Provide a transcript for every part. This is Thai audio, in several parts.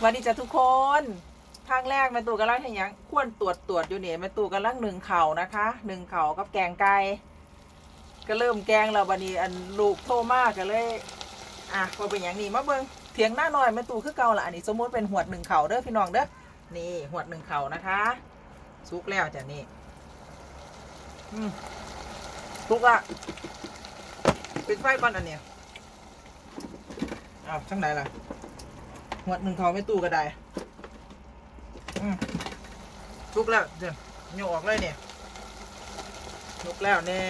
สวัสดีจ้ะทุกคนทางแรกแม่ตู่กำลังเห็นยังควรตรวจตรวจอยู่เนี่ยแม่ตู่กำลังหนึ่งเข่านะคะหนึ่งเข่ากับแกงไก่ก็เริ่มแกงแล้วบัดนี้อันลูกโทรมากก็เลยอะพอเป็นอย่างนี้มาเบิ่งเถียงหน้าหน่อยแม่ตู่คือเก่าละอันนี้สมมติเป็นหวดหนึ่งเข่าเด้อพี่น้องเด้อนี่หวดหนึ่งเข่านะคะสุกแล้วจ้ะนี่อืมสุกละปิดไฟก่อนอันเนี้ยอ้าวช่างไหนล่ะ หวดหนึ่งเขาไม่ตู้ก็ได้อืมลุกแล้วเดี๋ยวโยกออกเลยเนี่ยลุกแล้วแน่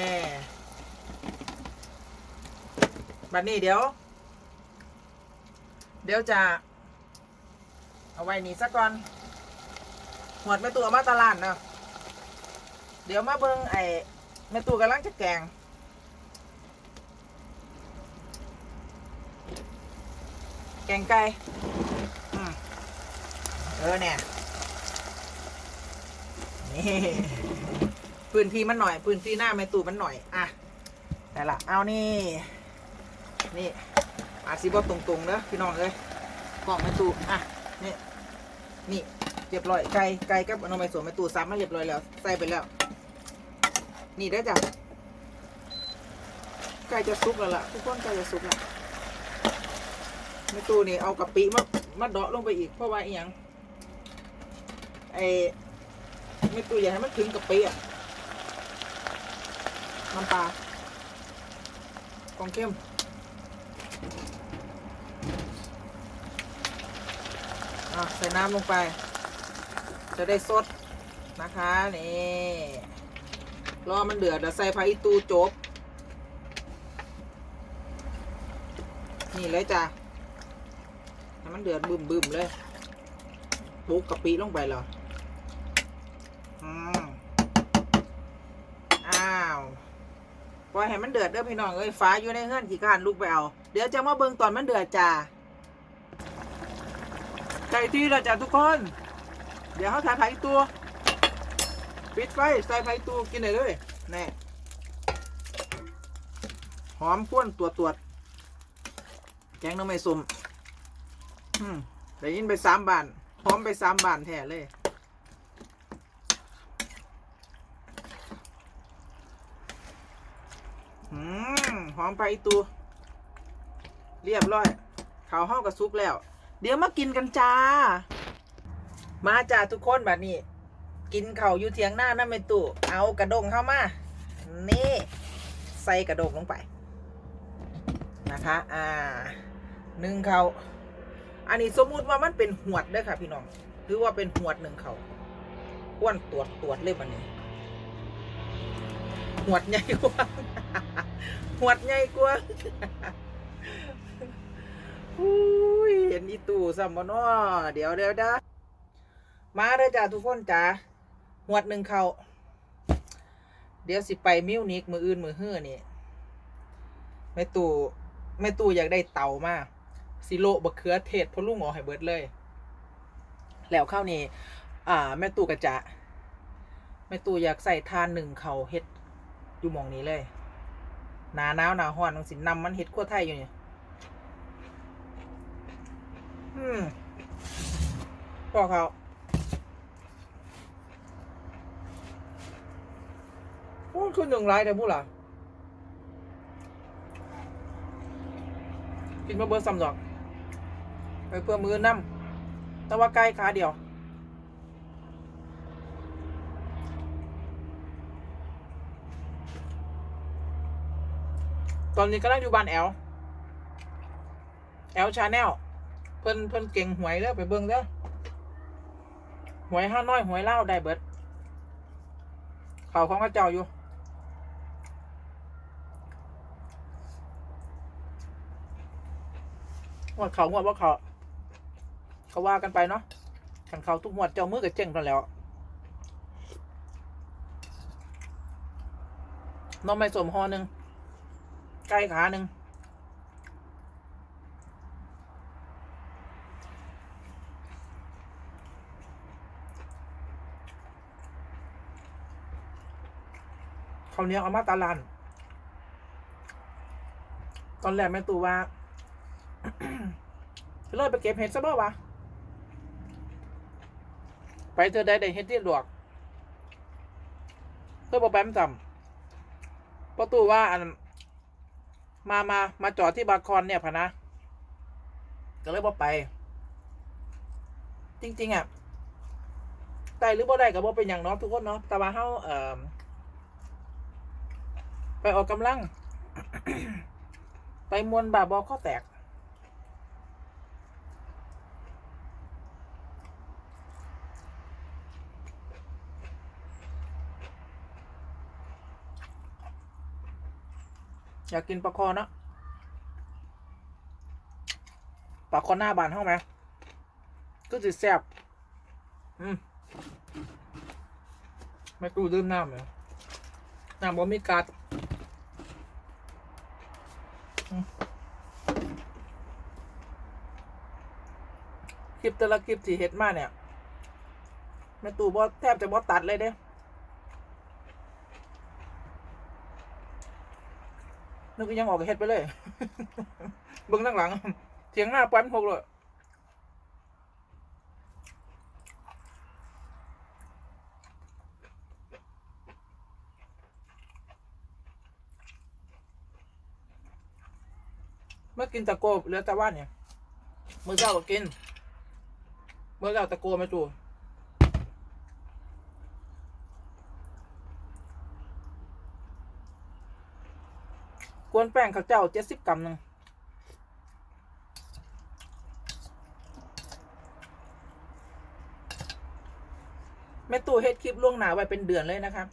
บัดนี้เดี๋ยว เดี๋ยวจะ เอาไว้นี่สักก่อน หวดแม่ตู้เอามาตลาดเนาะเดี๋ยวมาเบิ้งไอ้แม่ตู้กำลังจะแกง แกงไก่ เออเนี่ยนี่พื้นที่มันหน่อยพื้นที่หน้าไม่ตูมันหน่อยอะแต่ละเอานี่ นี่อาซีบอตรงๆเนอะพี่น้องเลยกล่องไม่ตูอะนี่นี่เรียบร้อยไก่ไก่กับอนไมสวนไม่ตูซ้ำมาเรียบร้อยแล้วใส่ไปแล้ว นี่ได้จ้ะไก่จะสุกแล้วล่ะทุกคนไก่จะสุกแล้วแม่ตู้นี่เอากะปิมามาเดาะลงไปอีกเพราะว่าอีหยัง ไอ้แม่ตู้อยากให้มันถึงกะปิอะน้ำปลากองเข้มใส่น้ำลงไป จะได้สดนะคะนี่รอมันเดือดเดี๋ยวใส่ผักอีตูจบ นี่เลยจ้ะให้มันเดือดบึมบึมๆเลยปุกกะปิลงไปเหรอ อ้าวปล่อยให้มันเดือดเด้อพี่น้องเอ้ยฟ้าอยู่ในเฮือนขี้ข้านลูกไปเอาเดี๋ยวจะมาเบิ่งตอนมันเดือดจ้าใจที่ล้วจ้ะทุกคน เดี๋ยวเขาถ่ายไผ่ตัวปิดไฟใส่ไผ่ตัวกินได้เลยแน่หอมข้วนตัวตรวจแกงน้ำไม่สมอืมได้ยินไปสามบานพร้อมไปสามบานแท้เลย อืมหอมไปอีตูเรียบร้อยข้าวห้ากับซุปแล้ว เดี๋ยวมากินกันจ้า มาจ้าทุกคนแบบนี้ กินเข่าวอยู่เทียงหน้านั่นเป็นตู้เอากระดงเข้ามา นี่ ใส่กระดงลงไป นะคะ อ่าหนึ่งเขาอันนี้สมมุติว่ามันเป็นหวดเด้อค่ะ พี่น้อง หรือว่าเป็นหวดหนึ่งเขาอ้วนตรวจตรวจเลยมันนี้ หวดใหญ่กว่าหวดใหญ่กว่าอุ้ยเห็นอีตู่ซัมบนอเดี๋ยวเดี๋ยวด้มาเด้อจ้าทุกคนจ้าหวดหนึ่งเขาเดี๋ยวสิไปมิวนิกมืออื่นมือเฮือนี่แม่ตู่แม่ตู่อยากได้เต่ามากสิโลบะเขือเทศพอลุงออกให้เบิดเลย แล้วข้าวนี้อ่า แม่ตู่กระจะแม่ตู่อยากใส่ทานหนึ่งเขาเฮ็ด อยู่มองนี้เลยหนาหนาวหนาฮ้อนต้องสินนำมันเฮ็ดขั้วไทยอยู่เนี่ยอืมพอเขาพูดขึ้นหนึ่งไรแต่พูดล่ะกินมาเบอร์ซัมดอกไปเพื่อมือน้ำแต่ว่าใกล้ขาเดียว ตอนนี้กำลังอยู่บ้านแอลแอลชาแนลเพิ่นเพิ่นเก่งหวยเด้อไปเบิ่งเด้อหวยห้าน้อยหวยเล่าได้เบิดเขาของพระเจ้าอยู่หวดเขาหวดว่าเขาเขาว่ากันไปเนาะขันเขาทุกหวดเจ้ามือกับเจ๊งตอนแล้วน้องไม่สมหอหนึ่ง ไก่ขาหนึ่งเขาวเหนี้ยวเอามาตาลันตอนแรกแม่ตูว่าเลยไปเก็บเห็ดซะบ่วะไปเธอได้ได้เฮ็ดที่หลวกเพื่อบอกไปมันจำประตูว่าอัน มามามาจอดที่บาร์คอนเนี่ยพะนะ ก็เลยบอกไป จริง ๆอะได้หรือบ่ได้ก็บ่เป็นอย่างเน้องทุกคนเนาะแต่ว่าเฮาเอ่อไปออกกำลัง ไปมวนบาบอข้อแตก อยากกินปลาคอเนาะปลาคอหน้าบานเท่าไหมก็จะแซ่บอืมไม่ตู้ดื่มน้ำเลยน้ำบ่มีกัดคลิปแต่ละคลิปที่เฮ็ดมาเนี่ยแม่ตู่บ่แทบจะบ่ตัดเลยเด้ นึกยังออกเฮ็ดไปเลย เบิ่งข้างหลังเถียงหน้าปั้นพกเลยเมื่อกินตะโกเหลือต่ว่านเนี่ย เมื้อเช้าก็กิน เมื้อเช้าตะโกไม่จู วนแป้งข้าวเจ้าเจ็ดสิบกรัมหนึ่งแม่ตู่เฮ็ดคลิปล่วงหนาไว้เป็นเดือนเลยนะครับ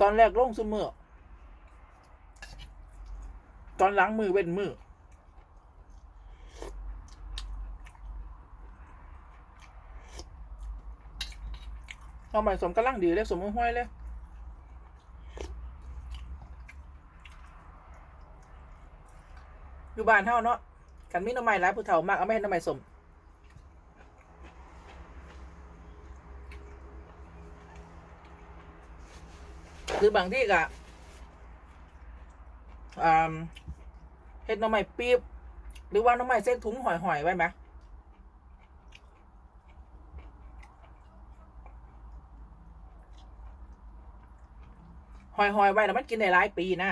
ตอนแรกลงซุมือตอนหลังมือเว้นมือ เอาใหม่สมกำลังดีเลยสมห้อยเลยอยู่บ้านเท่าเนาะกันมีน้ำไม้ร้ายผู้เฒ่ามากเอาไม่ให้น้ำไม้สมคือบางที่กะเฮ็ดน้ำไม้ปี๊บหรือว่าน้ำไม้เส้นถุงหอยๆไว้ไหม หอยไว้แล้วมันกินได้หลายปีนะ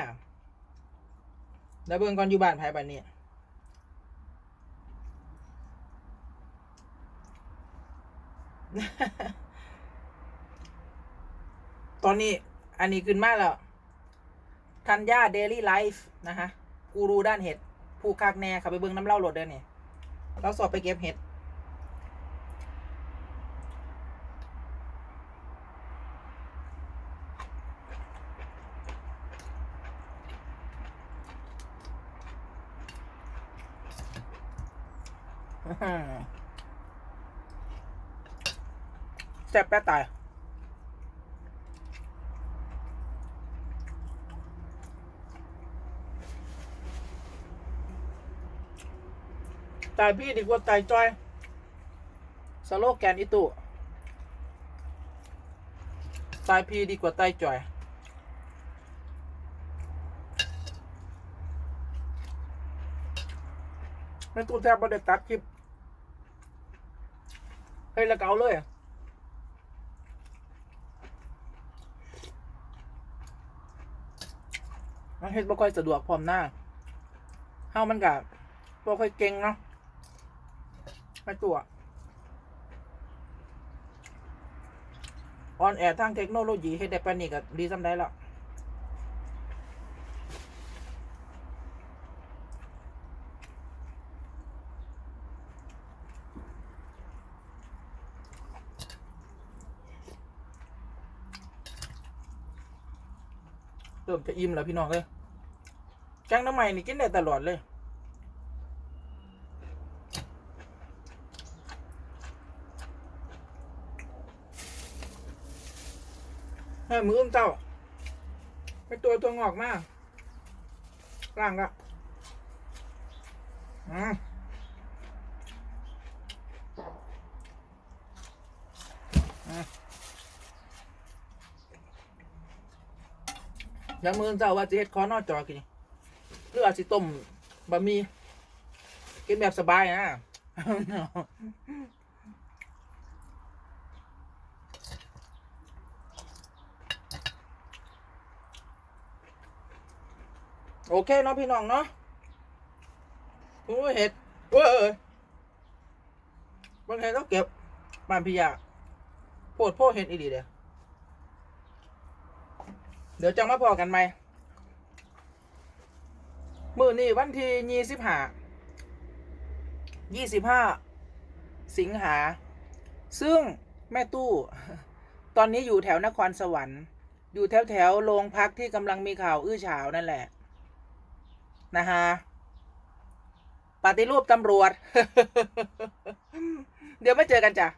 แล้วเบิ่งก่อนอยู่บ้านไผบ้านนี้ตอนนี้อันนี้ขึ้นมาแล้วทันยาเดลี่ไลฟ์นะฮะกูรูด้านเห็ด ผู้คักแน่ขับไปเบิ้งน้ำเล่าโหลดเด้อนี่เราสอบไปเก็บเห็ด แซ่บแป๊ะตายตายพี่ดีกว่าตายจอย สโลแกนอิตุตายพี่ดีกว่าตายจอย ไม่ตู้แทบไม่ได้ตัดคลิปเฮ้ยล้วก็เอาเลยมันเฮ็ดบ่ค่อยสะดวกพร้อมหน้าเฮามันกะบ่ค่อยเก่งเนาะไม่ตัวออนแอร์ทางเทคโนโลยีเฮ็ดได้ปานนี้ก็ดีสำได้แล้ว จะอิ่มแล้วพี่น้องเลยแกงน้ำใหม่นี่กินได้ตลอดเลยเฮ้มืออุ้มเจ้าไปตัวตัวงอกมากล่างก็อืมอืมเดี๋ ยวมือเจ้าว่าจะเฮ็ดคอนอจอกินหรืออาจสิต้มบะหมี่กินแบบสบายนะโอเคเนาะพี่น้องเนาะโอ้เห็ดเว้ยบางเห็ดต้องเก็บบ้านพี่ยาโพดโพดเห็ดอีดีเดีย เดี๋ยวจังมาพอกันไหมมือนี่วันที่ยี่สิบห้ายี่สิบห้าสิงหา ซึ่งแม่ตู้ ตอนนี้อยู่แถวนครสวรรค์ อยู่แถวแถวโรงพักที่กำลังมีข่าวอื้อฉาวนั่นแหละ นะฮะปฏิรูปตำรวจ เดี๋ยวมาเจอกันจ้ะ